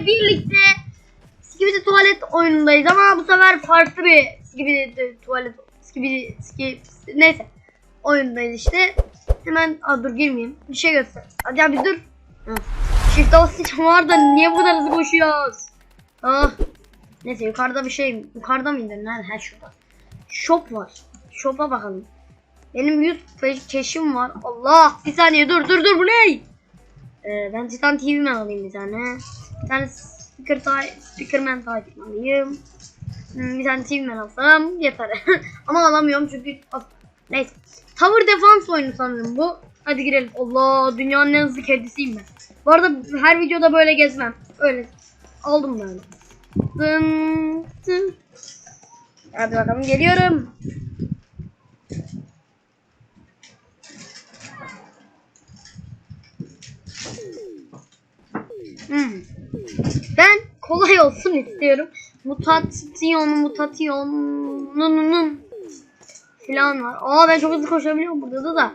ile birlikte Skibidi tuvalet oyunundayız ama bu sefer farklı bir Skibidi tuvalet Skibidi Skibidi neyse oyundayız işte. Hemen Aa, dur girmeyeyim. Bir şey göster. Hadi abi dur. Shift basınca var da niye bu kadar hızlı koşuyoruz? Ah. Neyse yukarıda bir şey yukarıda mıydı? Nerede? Ha şurada. Shop var. Shop'a bakalım. Benim 100 pe- keşim var. Allah. Bir saniye dur dur dur bu ne? Ee, ben Titan TV'men alayım bir tane. Bir tane speaker ta speakerman takip alayım. Hmm, bir tane TV'men alsam yeter. Ama alamıyorum çünkü neyse. Tower Defense oyunu sanırım bu. Hadi girelim. Allah dünyanın en hızlı kedisiyim ben. Bu arada her videoda böyle gezmem. Öyle aldım böyle. Dın, dın. Hadi bakalım geliyorum. Hmm. Ben kolay olsun istiyorum. Mutasyon, mutasyonunun falan var. Aa ben çok hızlı koşabiliyorum burada da.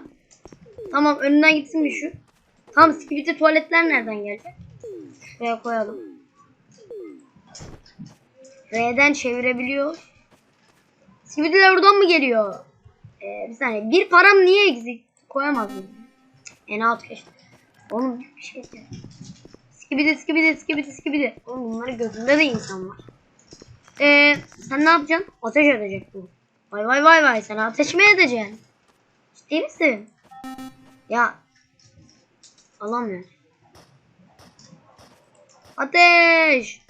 Tamam önünden gitsin bir şu. Tamam skibidi tuvaletler nereden gelecek? Şuraya koyalım. R'den çevirebiliyor. Skibidiler oradan mı geliyor? Ee, bir saniye. Bir param niye eksik? Koyamaz mıyım? En alt keşke. Oğlum bir şey. Skibidi skibidi skibidi skibidi. Oğlum bunların gözünde de insan var. Ee, sen ne yapacaksın? Ateş edecek bu. Vay vay vay vay sen ateş mi edeceksin? Ciddi misin? Ya. Alamıyorum. Ateş.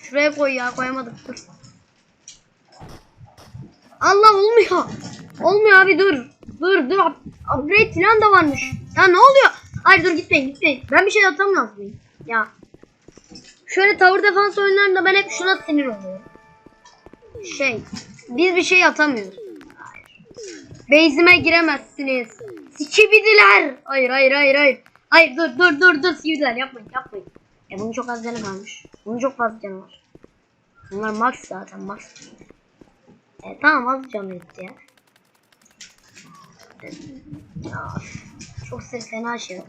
Şuraya koy ya koyamadık dur. Allah olmuyor. Olmuyor abi dur. Dur dur. Up- Upgrade falan da varmış. Ya ne oluyor? Hayır dur gitmeyin gitmeyin. Ben bir şey atamam mıyım? Ya. Şöyle tower defense oyunlarında ben hep şuna sinir oluyorum. Şey. Biz bir şey atamıyoruz. Base'ime giremezsiniz. Sikibidiler. Hayır hayır hayır hayır. Hayır dur dur dur dur sikibidiler yapmayın yapmayın. E bunun çok az canı kalmış. Bunun çok fazla canı var. Bunlar max zaten max. E tamam az canı gitti ya. Ya, çok ses fena şey.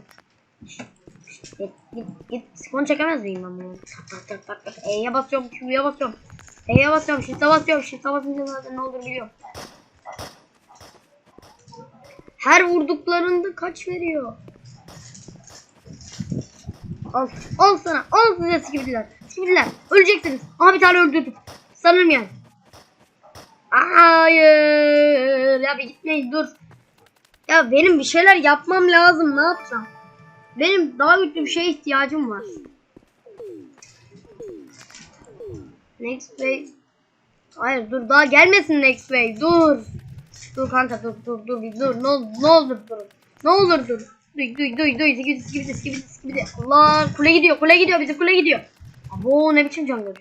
Git git git. Skon çekemez miyim ben bunu? Tak tak tak tak. E'ye basıyorum, Q'ya basıyorum. E'ye basıyorum, shift'e basıyorum. Shift'e basınca zaten ne olur biliyorum. Her vurduklarında kaç veriyor? Al, al sana, al size skibidiler. Skibidiler, öleceksiniz. Aha bir tane öldürdüm. Sanırım yani. Hayır. Ya bir gitmeyin dur. Ya benim bir şeyler yapmam lazım. Ne yapacağım? Benim daha güçlü bir şeye ihtiyacım var. Next wave. Hayır dur daha gelmesin next wave. Dur. Dur kanka dur dur dur bir dur. Ne, ol- ne olur dur. Ne olur dur. Duy duy duy duy. Skibidi skibidi skibidi skibidi. Allah kule gidiyor kule gidiyor bize kule gidiyor. Abo ne biçim jungle.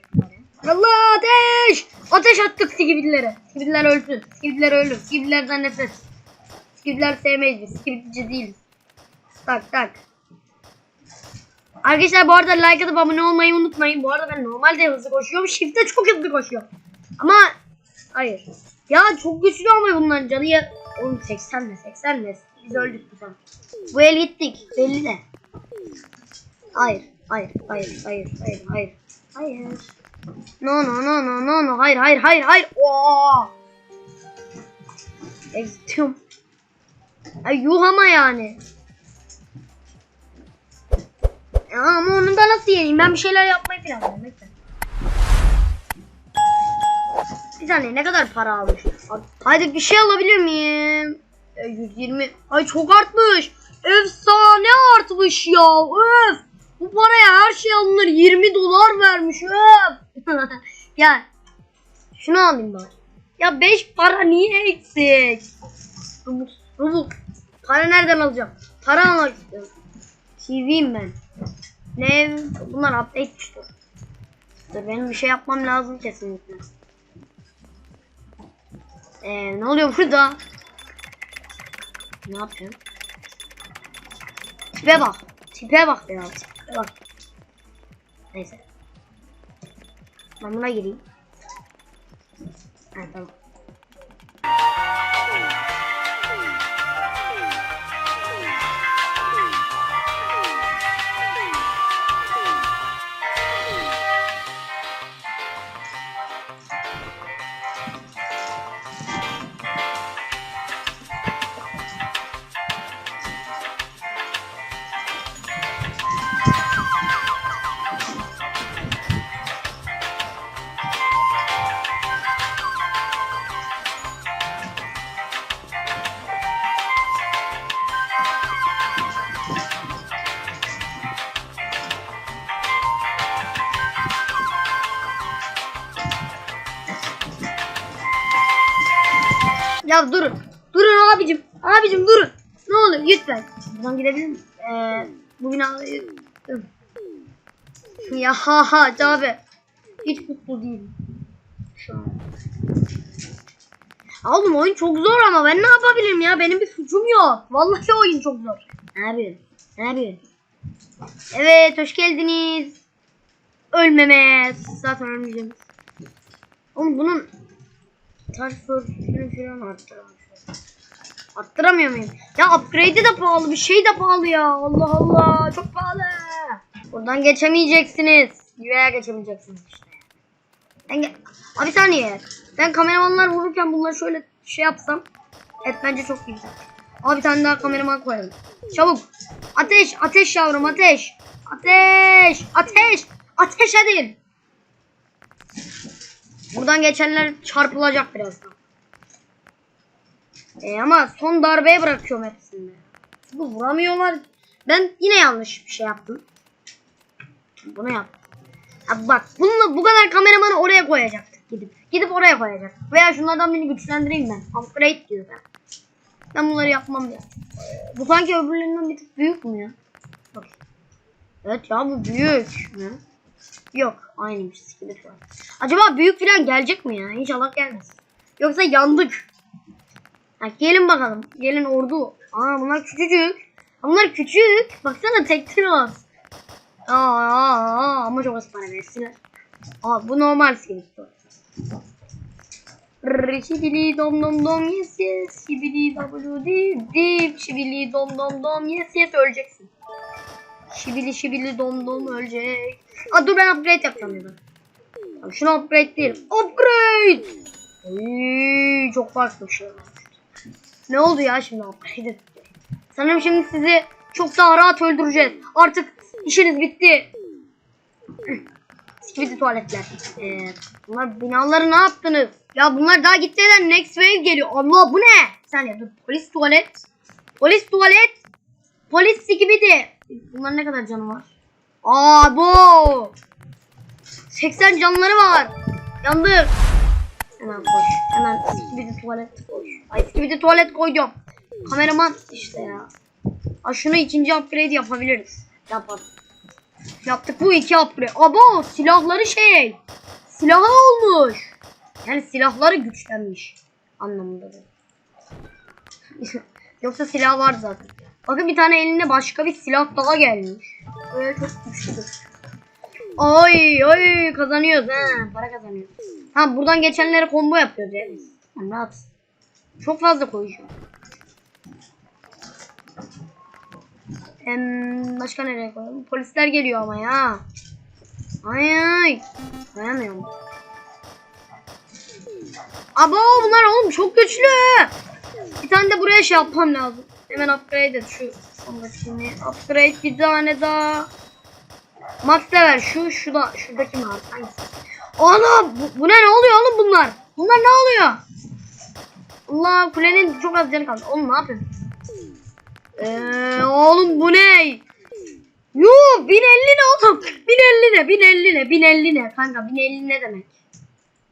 Allah ateş. Ateş attık skibidilere. Skibidiler ölsün. Skibidiler ölür. Skibidilerden nefret. Skibidiler sevmeyiz biz. Skibidici değiliz. Tak tak. Arkadaşlar bu arada like atıp abone olmayı unutmayın. Bu arada ben normalde hızlı koşuyorum. Shift'te çok hızlı koşuyorum. Ama hayır. Ya çok güçlü ama bunların canı ya... Oğlum 80 mi 80 mi? Biz öldük bu sefer. Bu el gittik. Belli de. Hayır. Hayır. Hayır. Hayır. Hayır. Hayır. Hayır. No no no no no no. Hayır hayır hayır hayır. Oo. Eziyorum. Ay yuh ama yani. Ya ama onu da nasıl yeneyim? Ben bir şeyler yapmayı planlıyorum. Bir saniye ne kadar para almış? Hadi bir şey alabilir miyim? E, 120. Ay çok artmış. Efsane artmış ya. Öf. Bu paraya her şey alınır. 20 dolar vermiş. Öf. Gel. Şunu alayım bari. Ya 5 para niye eksik? Rubuk. Para nereden alacağım? Para almak istiyorum. TV'yim ben. Ne? Bunlar update düştü. Dur benim bir şey yapmam lazım kesinlikle. Ee, ne oluyor burada? Ne yapıyorsun? Tipe bak. Tipe bak biraz. Tipe bak. Neyse. Ben buna gireyim. Ha tamam. Durun. Durun abicim. Abicim durun. Ne olur lütfen. Buradan gidebilir miyim? Ee, bu binayı... Ya ha ha abi. Hiç mutlu değilim. Şu an. Oğlum oyun çok zor ama ben ne yapabilirim ya? Benim bir suçum yok. Vallahi oyun çok zor. Abi. Abi. Evet hoş geldiniz. Ölmeme. Zaten ölmeyeceğim. Oğlum bunun transferini falan arttıramıyorum. Arttıramıyor muyum? Ya upgrade'i de pahalı. Bir şey de pahalı ya. Allah Allah. Çok pahalı. Buradan geçemeyeceksiniz. Veya geçemeyeceksiniz işte. Ben Abi saniye. Ben kameramanlar vururken bunları şöyle şey yapsam. Evet bence çok güzel. Abi tane daha kameraman koyalım. Çabuk. Ateş. Ateş yavrum ateş. Ateş. Ateş. Ateş edin. Buradan geçenler çarpılacak birazdan. E ama son darbeye bırakıyorum hepsini. Bu vuramıyorlar. Ben yine yanlış bir şey yaptım. Bunu yaptım. Abi bak bununla bu kadar kameramanı oraya koyacaktık gidip. Gidip oraya koyacaktık. Veya şunlardan birini güçlendireyim ben. Upgrade diyor ben. Ben bunları yapmam ya. Bu sanki öbürlerinden bir tık büyük mü ya? Bak. Evet ya bu büyük mü? Yok aynıymış iskelet var. Acaba büyük falan gelecek mi ya? İnşallah gelmez. Yoksa yandık. Ha, gelin bakalım. Gelin ordu. Aa bunlar küçücük. Bunlar küçük. Baksana tek tiraz. Aa, aa, aa, ama çok az para versinler. Aa bu normal iskelet Şibili dom dom dom yes yes Şibili w dip dip Şibili dom dom dom yes yes öleceksin. Şibili şibili dom dom ölecek. Aa dur ben upgrade yapacağım ya da. Abi şunu upgrade değil. Upgrade! Oy, çok farklı bir şey. Ne oldu ya şimdi upgrade. Sanırım şimdi sizi çok daha rahat öldüreceğiz. Artık işiniz bitti. Skibidi tuvaletler. Ee, bunlar binaları ne yaptınız? Ya bunlar daha gitmeden next wave geliyor. Allah bu ne? Sen ya dur polis tuvalet. Polis tuvalet. Polis skibidi. Bunların ne kadar canı var? Aa bu. 80 canları var. Yandık. Hemen koş. Hemen skibidi tuvalet koş. Ay skibidi tuvalet koydum. Kameraman işte ya. Aa, şunu ikinci upgrade yapabiliriz. Yapalım. Yaptık bu iki upgrade. Abo silahları şey. Silahı olmuş. Yani silahları güçlenmiş. Anlamında da. Yoksa silah var zaten. Bakın bir tane elinde başka bir silah daha gelmiş. Böyle çok güçlüdür. Ay ay kazanıyoruz ha. Para kazanıyoruz. Ha buradan geçenlere combo yapıyoruz ya biz. Tamam. Çok fazla koyacağım. Hem başka nereye koyalım? Polisler geliyor ama ya. Ay ay. Koyamıyorum. Abo bunlar oğlum çok güçlü. Bir tane de buraya şey yapmam lazım. Hemen upgrade et şu sondakini. Upgrade bir tane daha. Max level şu şu da şuradaki mi? Hangisi? Oğlum bu, bu ne ne oluyor oğlum bunlar? Bunlar ne oluyor? Allah kulenin çok az canı kaldı. Oğlum ne yapıyorsun? Eee oğlum bu ne? Yuh 1050 ne oğlum? 1050 ne? 1050 ne? 1050 ne? Kanka 1050 ne demek?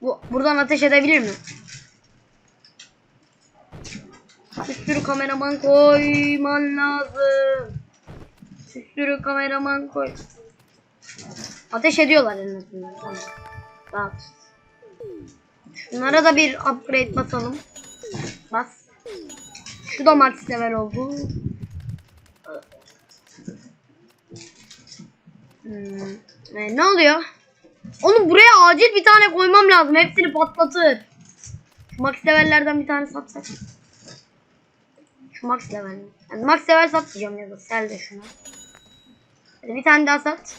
Bu buradan ateş edebilir mi? Sürü kameraman koyman lazım. Sürü kameraman koy. Ateş ediyorlar en azından. Tamam. Şunlara da bir upgrade basalım. Bas. Şu da max level oldu. Hmm. e, ne oluyor? Oğlum buraya acil bir tane koymam lazım. Hepsini patlatır. Max levellerden bir tane satsak. Şu max level. Yani max level satacağım ya da sel de şunu. Hadi bir tane daha sat.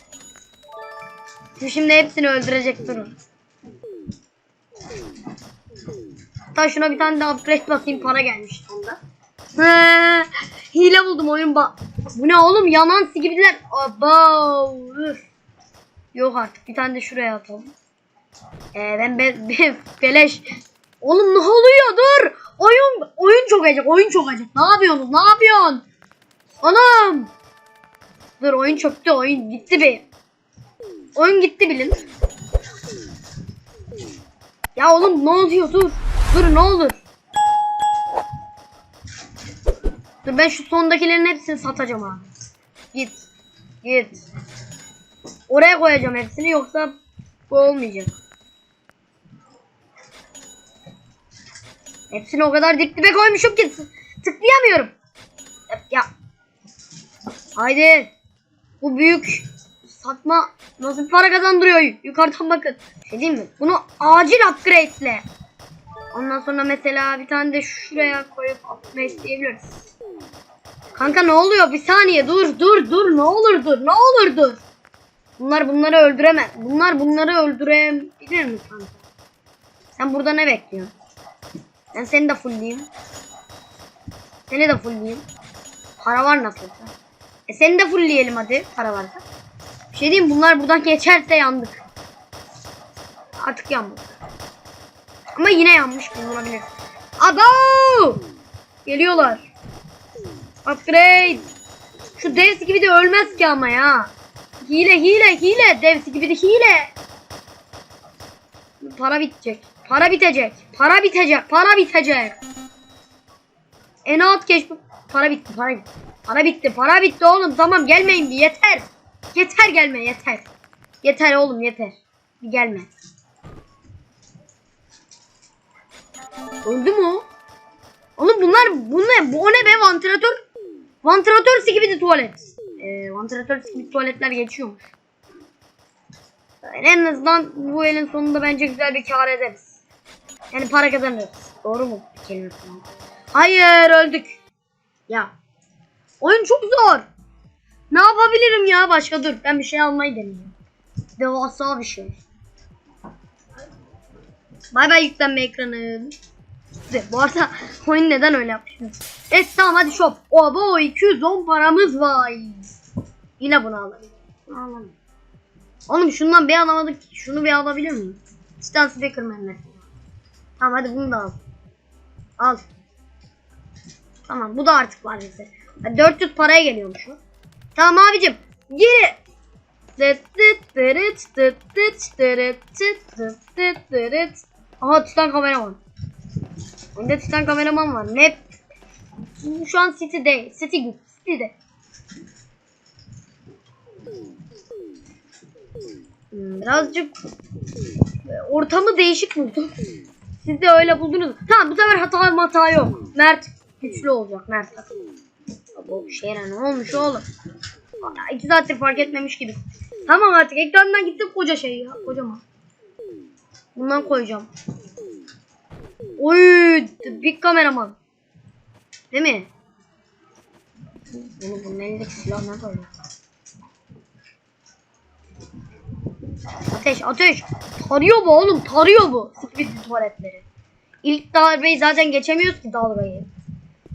Şu şimdi hepsini öldürecek durun. Hatta şuna bir tane daha upgrade basayım para gelmiş onda. He, hile buldum oyun ba. Bu ne oğlum yanan sigibiler. Aba. Yok artık bir tane de şuraya atalım. Ee, ben be, be, beleş. Oğlum ne oluyor dur. Oyun oyun çok acık oyun çok acık. Ne yapıyorsunuz ne yapıyorsun? Anam. Dur oyun çöktü oyun gitti be. Oyun gitti bilin. Ya oğlum ne oluyor dur. Dur ne olur. Dur ben şu sondakilerin hepsini satacağım abi. Git. Git. Oraya koyacağım hepsini yoksa bu olmayacak. Hepsini o kadar dip dibe koymuşum ki tık- tıklayamıyorum. Ya. Haydi. Bu büyük satma nasıl para kazandırıyor yukarıdan bakın. Şey diyeyim mi? Bunu acil upgrade'le. Ondan sonra mesela bir tane de şuraya koyup upgrade diyebiliriz. Kanka ne oluyor? Bir saniye dur dur dur ne olur dur ne olur dur. Bunlar bunları öldüremez. Bunlar bunları öldürebilir mi kanka? Sen burada ne bekliyorsun? Ben seni de fullleyeyim. Seni de fullleyeyim. Para var nasılsa. E seni de fullleyelim hadi para varsa. Bir şey diyeyim bunlar buradan geçerse yandık. Artık yanmadık. Ama yine yanmış bulunabilir. Abo! Geliyorlar. Upgrade. Şu dev gibi de ölmez ki ama ya. Hile hile hile. Dev gibi de hile. Para bitecek. Para bitecek. Para bitecek. Para bitecek. En alt geç. Para bitti. Para bitti. Para bitti. Para bitti oğlum. Tamam gelmeyin bir yeter. Yeter gelme yeter. Yeter oğlum yeter. Bir gelme. Öldü mü o? Oğlum bunlar bu ne? Bu ne be? Vantilatör. Vantilatör gibi de tuvalet. Ee, vantilatör gibi tuvaletler geçiyormuş. En azından bu elin sonunda bence güzel bir kar ederiz. Yani para kazanırız. Doğru mu? Kelime. Hayır öldük. Ya. Oyun çok zor. Ne yapabilirim ya başka dur. Ben bir şey almayı deneyeyim. Devasa bir şey. Bay bay yüklenme ekranı. De, Bu arada oyun neden öyle yapmışım? Evet tamam hadi shop. Obo 210 paramız var. Yine bunu alalım. Alalım. Oğlum şundan bir alamadık. Şunu bir alabilir miyim? Stan Speakerman mesela. Tamam hadi bunu da al. Al. Tamam bu da artık var bize. 400 paraya geliyormuş o. Tamam abicim. Geri. Aha Titan kameraman. Önde Titan kameraman var. Ne? Şu an City'de. City gibi. City'de. Hmm, birazcık e, ortamı değişik buldum. Siz de öyle buldunuz. Tamam bu sefer hata hata yok. Mert güçlü olacak Mert. Bu şehre ne olmuş oğlum? Aa, İki saattir fark etmemiş gibi. Tamam artık ekrandan gitti koca şey ya. Kocaman. Bundan koyacağım. Oy, big kameraman. Değil mi? Bunu bunun elindeki silah ne böyle? Ateş, ateş. Tarıyor bu oğlum, tarıyor bu. Speed tuvaletleri. İlk darbeyi zaten geçemiyoruz ki dalgayı.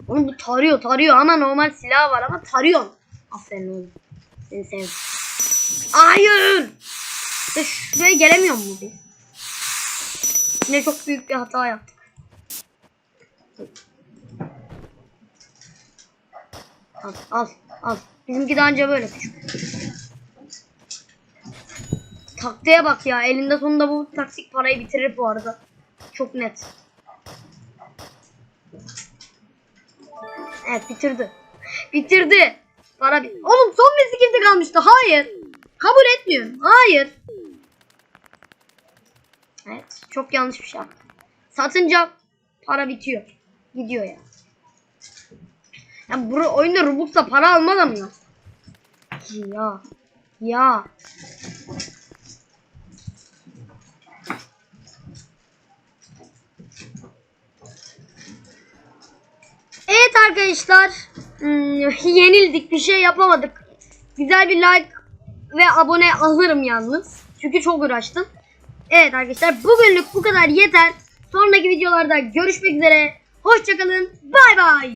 Oğlum bu tarıyor, tarıyor ama normal silah var ama tarıyor. Aferin oğlum. Seni sevdim. Hayır. Ya Şuraya gelemiyor mu biz? Yine çok büyük bir hata yaptık. Al al al. Bizimki de anca böyle küçük. Taktiğe bak ya. Elinde sonunda bu taktik parayı bitirir bu arada. Çok net. Evet bitirdi. Bitirdi. Para bit. Oğlum son bir skill'de kalmıştı. Hayır. Kabul etmiyorum. Hayır. Evet. Çok yanlış bir şey. Satınca para bitiyor. Gidiyor ya. Ya bu oyunda Robux'la para almadan mı ya? Ya. Arkadaşlar. Hmm, yenildik. Bir şey yapamadık. Güzel bir like ve abone alırım yalnız. Çünkü çok uğraştım. Evet arkadaşlar bugünlük bu kadar yeter. Sonraki videolarda görüşmek üzere. Hoşçakalın. Bay bay.